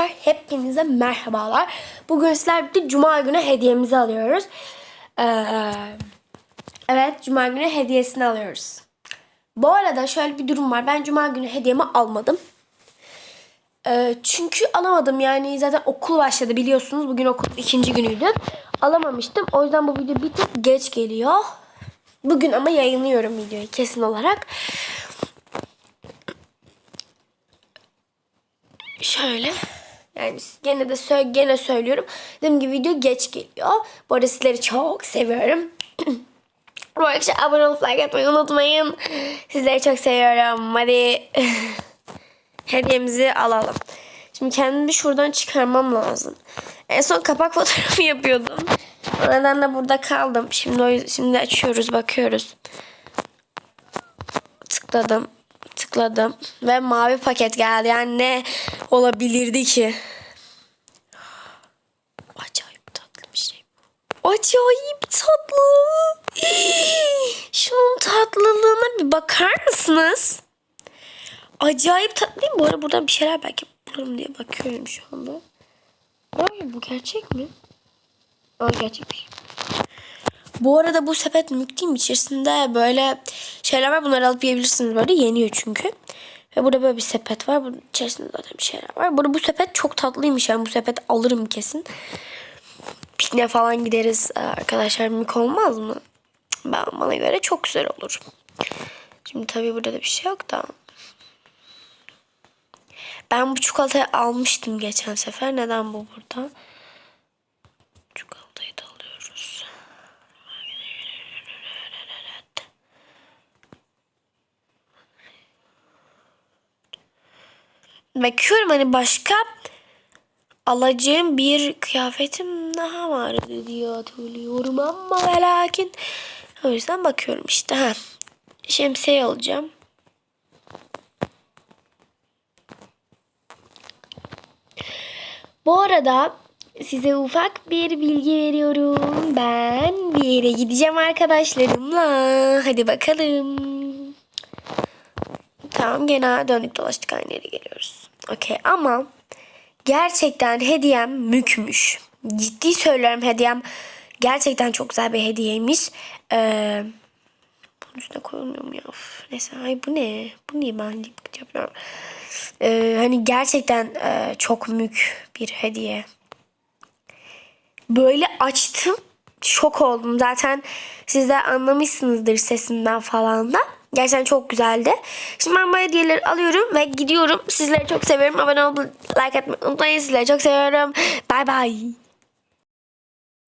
Arkadaşlar hepinize merhabalar. Bugün sizler birlikte Cuma günü hediyemizi alıyoruz. Ee, evet Cuma günü hediyesini alıyoruz. Bu arada şöyle bir durum var. Ben Cuma günü hediyemi almadım. Ee, çünkü alamadım yani zaten okul başladı biliyorsunuz. Bugün okulun ikinci günüydü. Alamamıştım. O yüzden bu video bir tık geç geliyor. Bugün ama yayınlıyorum videoyu kesin olarak. Şöyle. Yani gene de sö- gene söylüyorum. Dediğim gibi video geç geliyor. Bu arada sizleri çok seviyorum. Bu akşam abone olup like atmayı unutmayın. Sizleri çok seviyorum. Hadi hediyemizi alalım. Şimdi kendimi şuradan çıkarmam lazım. En son kapak fotoğrafı yapıyordum. O nedenle burada kaldım. Şimdi o şimdi açıyoruz, bakıyoruz. Tıkladım. Tıkladım. Ve mavi paket geldi. Yani ne olabilirdi ki? Acayip tatlı bir şey bu. Acayip tatlı. Şunun tatlılığına bir bakar mısınız? Acayip tatlı? Bu arada buradan bir şeyler belki bulurum diye bakıyorum şu anda. Ay bu gerçek mi? Aa gerçekmiş. Bu arada bu sepet mi? İçerisinde böyle şeyler var. Bunları alıp yiyebilirsiniz böyle. Yeniyor çünkü. Ve burada böyle bir sepet var. Bunun içerisinde zaten bir şeyler var. Burada bu sepet çok tatlıymış. Yani bu sepet alırım kesin. Pikniğe falan gideriz Ee, arkadaşlar. Mülk olmaz mı? Ben bana göre çok güzel olur. Şimdi tabii burada da bir şey yok da. Ben bu çikolatayı almıştım geçen sefer. Neden bu burada? Çikolatayı da alıyoruz. Bakıyorum hani başka alacağım bir kıyafetim daha vardı diye hatırlıyorum ama ve lakin o yüzden bakıyorum işte ha. Şemsiye alacağım. Bu arada size ufak bir bilgi veriyorum. Ben bir yere gideceğim arkadaşlarımla. Hadi bakalım. Tamam gene döndük dolaştık aynı yere geliyoruz. Okey ama gerçekten hediyem mükmüş. Ciddi söylüyorum hediyem gerçekten çok güzel bir hediyeymiş. Ee, bunun üstüne koyulmuyor mu ya? Of, neyse ay bu ne? Bu niye ben yapıyorum? Ee, hani gerçekten e, çok mük bir hediye. Böyle açtım. Şok oldum. Zaten siz de anlamışsınızdır sesimden falan da. Gerçekten çok güzeldi. Şimdi ben bu hediyeleri alıyorum ve gidiyorum. Sizleri çok seviyorum. Abone olup like atmayı unutmayın. Sizleri çok seviyorum. Bay bay.